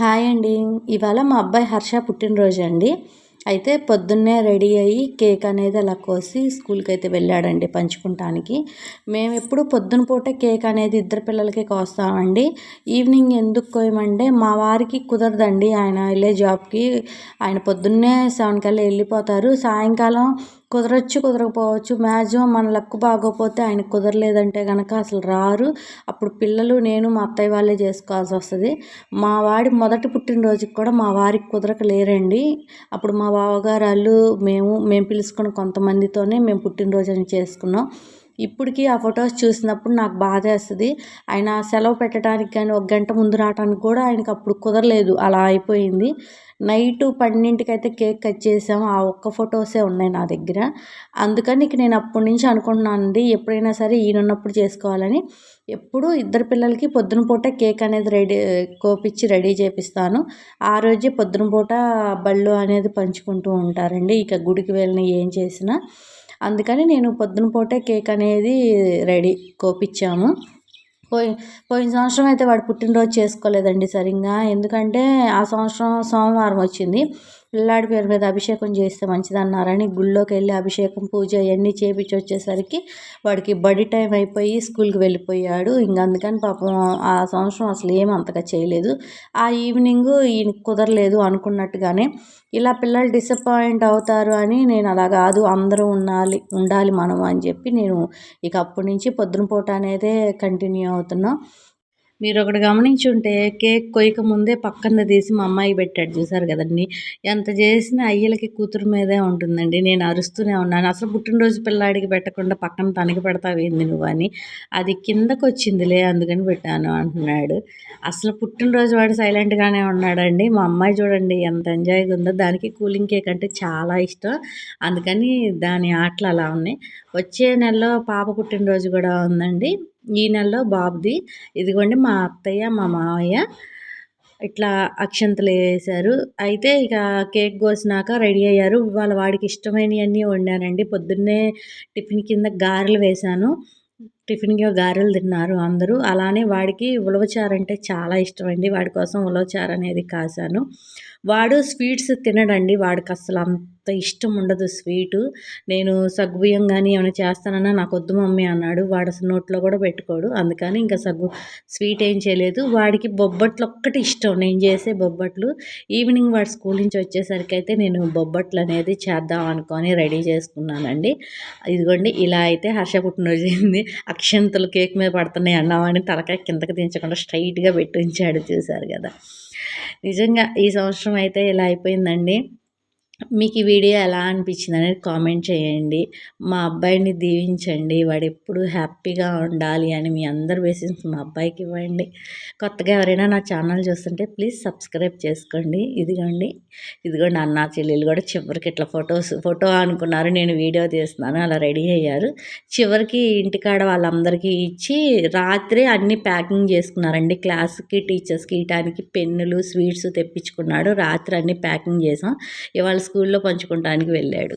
Hi అండి. ఇవాళ మా అబ్బాయి హర్ష పుట్టినరోజు అండి అయితే పొద్దున్నే రెడీ అయ్యి కేక్ అనేది అలా కోసి స్కూల్కి అయితే వెళ్ళాడండి పంచుకుంటానికి. మేము ఎప్పుడు పొద్దున పూట కేక్ అనేది ఇద్దరు పిల్లలకి కోస్తామండి. ఈవినింగ్ ఎందుకు కోయమంటే మా వారికి కుదరదండి. ఆయన వెళ్ళే జాబ్కి ఆయన పొద్దున్నే సెవెన్ కల్లా వెళ్ళిపోతారు. సాయంకాలం కుదరచ్చు కుదరకపోవచ్చు. మ్యాక్సిమం మన లక్ బాగోపోతే ఆయనకు కుదరలేదంటే కనుక అసలు రారు. అప్పుడు పిల్లలు నేను మా అత్తయ్య వాళ్ళే చేసుకోవాల్సి వస్తుంది. మా వాడి మొదటి పుట్టినరోజుకి కూడా మా వారికి కుదరక లేరండి. అప్పుడు మా బావగారు వాళ్ళు మేము మేము పిలుచుకున్న కొంతమందితోనే మేము పుట్టినరోజు అని చేసుకున్నాం. ఇప్పటికీ ఆ ఫొటోస్ చూసినప్పుడు నాకు బాధ వేస్తుంది. ఆయన సెలవు పెట్టడానికి కానీ ఒక గంట ముందు రావడానికి కూడా ఆయనకు అప్పుడు కుదరలేదు. అలా అయిపోయింది. నైటు పన్నెండింటికి అయితే కేక్ కట్ చేసాము. ఆ ఒక్క ఫొటోసే ఉన్నాయి నా దగ్గర. అందుకని ఇక నేను అప్పటి నుంచి అనుకుంటున్నాను అండి ఎప్పుడైనా సరే ఈయనున్నప్పుడు చేసుకోవాలని. ఎప్పుడు ఇద్దరు పిల్లలకి పొద్దున పూట కేక్ అనేది రెడీ కోపిచ్చి రెడీ చేపిస్తాను. ఆ రోజే పొద్దున పూట బళ్ళు అనేది పంచుకుంటూ ఉంటారండి. ఇక గుడికి వెళ్ళిన ఏం చేసినా. అందుకని నేను పొద్దున పూటే కేక్ అనేది రెడీ కోపించాము పోయి పోయిన సంవత్సరం అయితే వాడు పుట్టినరోజు చేసుకోలేదండి సరిగ్గా. ఎందుకంటే ఆ సంవత్సరం సోమవారం వచ్చింది. పిల్లాడి పేరు మీద అభిషేకం చేస్తే మంచిదన్నారని గుళ్ళోకి వెళ్ళి అభిషేకం పూజ అవన్నీ చేపించి వచ్చేసరికి వాడికి బడి టైం అయిపోయి స్కూల్కి వెళ్ళిపోయాడు. ఇంకా అందుకని పాపం ఆ సంవత్సరం అసలు ఏం అంతగా చేయలేదు. ఆ ఈవినింగ్ ఈయన కుదరలేదు అనుకున్నట్టుగానే ఇలా పిల్లలు డిసప్పాయింట్ అవుతారు అని నేను అలా కాదు అందరూ ఉండాలి ఉండాలి మనం అని చెప్పి నేను ఇక అప్పటి నుంచి పొద్దున పూట అనేదే కంటిన్యూ అవుతున్నాం. మీరు ఒకటి గమనించి ఉంటే కేక్ కొయ్యక ముందే పక్కన తీసి మా అమ్మాయి పెట్టాడు చూసారు కదండి? ఎంత చేసినా అయ్యలకి కూతురు మీదే ఉంటుందండి. నేను అరుస్తూనే ఉన్నాను. అసలు పుట్టినరోజు పిల్లాడికి పెట్టకుండా పక్కన తనకి పెడతావేంది నువ్వు అని. అది కిందకు వచ్చిందిలే అందుకని పెట్టాను అంటున్నాడు. అసలు పుట్టినరోజు వాడు సైలెంట్గానే ఉన్నాడండి. మా అమ్మాయి చూడండి ఎంత ఎంజాయ్గా ఉందో. దానికి కూలింగ్ కేక్ అంటే చాలా ఇష్టం. అందుకని దాని ఆటలు అలా ఉన్నాయి. వచ్చే నెలలో పాప పుట్టినరోజు కూడా ఉందండి. ఈ నెలలో బాబుది. ఇదిగోండి మా అత్తయ్య మా మావయ్య ఇట్లా అక్షంతలు వేసారు. అయితే ఇక కేక్ కోసినాక రెడీ అయ్యారు. వాళ్ళ వాడికి ఇష్టమైనవన్నీ వండానండి. పొద్దున్నే టిఫిన్ కింద గారెలు వేశాను టిఫిన్కి గారెలు తిన్నారు అందరూ. అలానే వాడికి ఉలవచారు అంటే చాలా ఇష్టం అండి వాడి కోసం ఉలవచారు అనేది కాశాను. వాడు స్వీట్స్ తినడండి. వాడికి అసలు అంత ఇష్టం ఉండదు స్వీటు. నేను సగ్గుబియ్యం కానీ ఏమైనా చేస్తానన్నా నాకు వద్దు మమ్మీ అన్నాడు. వాడు అసలు నోట్లో కూడా పెట్టుకోడు. అందుకని ఇంకా సగ్గు స్వీట్ ఏం చేయలేదు. వాడికి బొబ్బట్లు ఒక్కటి ఇష్టం. నేను చేసే బొబ్బట్లు. ఈవినింగ్ వాడు స్కూల్ నుంచి వచ్చేసరికి అయితే నేను బొబ్బట్లు అనేది చేద్దాం అనుకొని రెడీ చేసుకున్నానండి. ఇదిగోండి ఇలా అయితే హర్ష పుట్టినరోజు అయింది. అక్షంతలు కేక్ మీద పడుతున్నాయి అన్నామని తలకాయ కిందకి దించకుండా స్ట్రైట్గా పెట్టించాడు. చూశారు కదా? నిజంగా ఈ సంవత్సరం అయితే ఇలా అయిపోయిందండి. మీకు ఈ వీడియో ఎలా అనిపించింది అనేది కామెంట్ చేయండి. మా అబ్బాయిని దీవించండి. వాడు ఎప్పుడు హ్యాపీగా ఉండాలి అని మీ అందరు బేసిన్స్ మా అబ్బాయికి ఇవ్వండి. కొత్తగా ఎవరైనా నా ఛానల్ చూస్తుంటే ప్లీజ్ సబ్స్క్రైబ్ చేసుకోండి. ఇదిగోండి. ఇదిగోండి అన్న చెల్లెలు కూడా చివరికి ఇట్లా ఫొటోస్ ఫోటో అనుకున్నారు. నేను వీడియో తీస్తున్నాను. అలా రెడీ అయ్యారు. చివరికి ఇంటికాడ వాళ్ళందరికీ ఇచ్చి రాత్రి అన్ని ప్యాకింగ్ చేసుకున్నారండి. క్లాస్కి టీచర్స్కి ఇయటానికి పెన్నులు స్వీట్స్ తెప్పించుకున్నాడు. రాత్రి అన్ని ప్యాకింగ్ చేసాం. ఇవాళ స్కూల్లో పంచుకోవడానికి వెళ్ళాడు.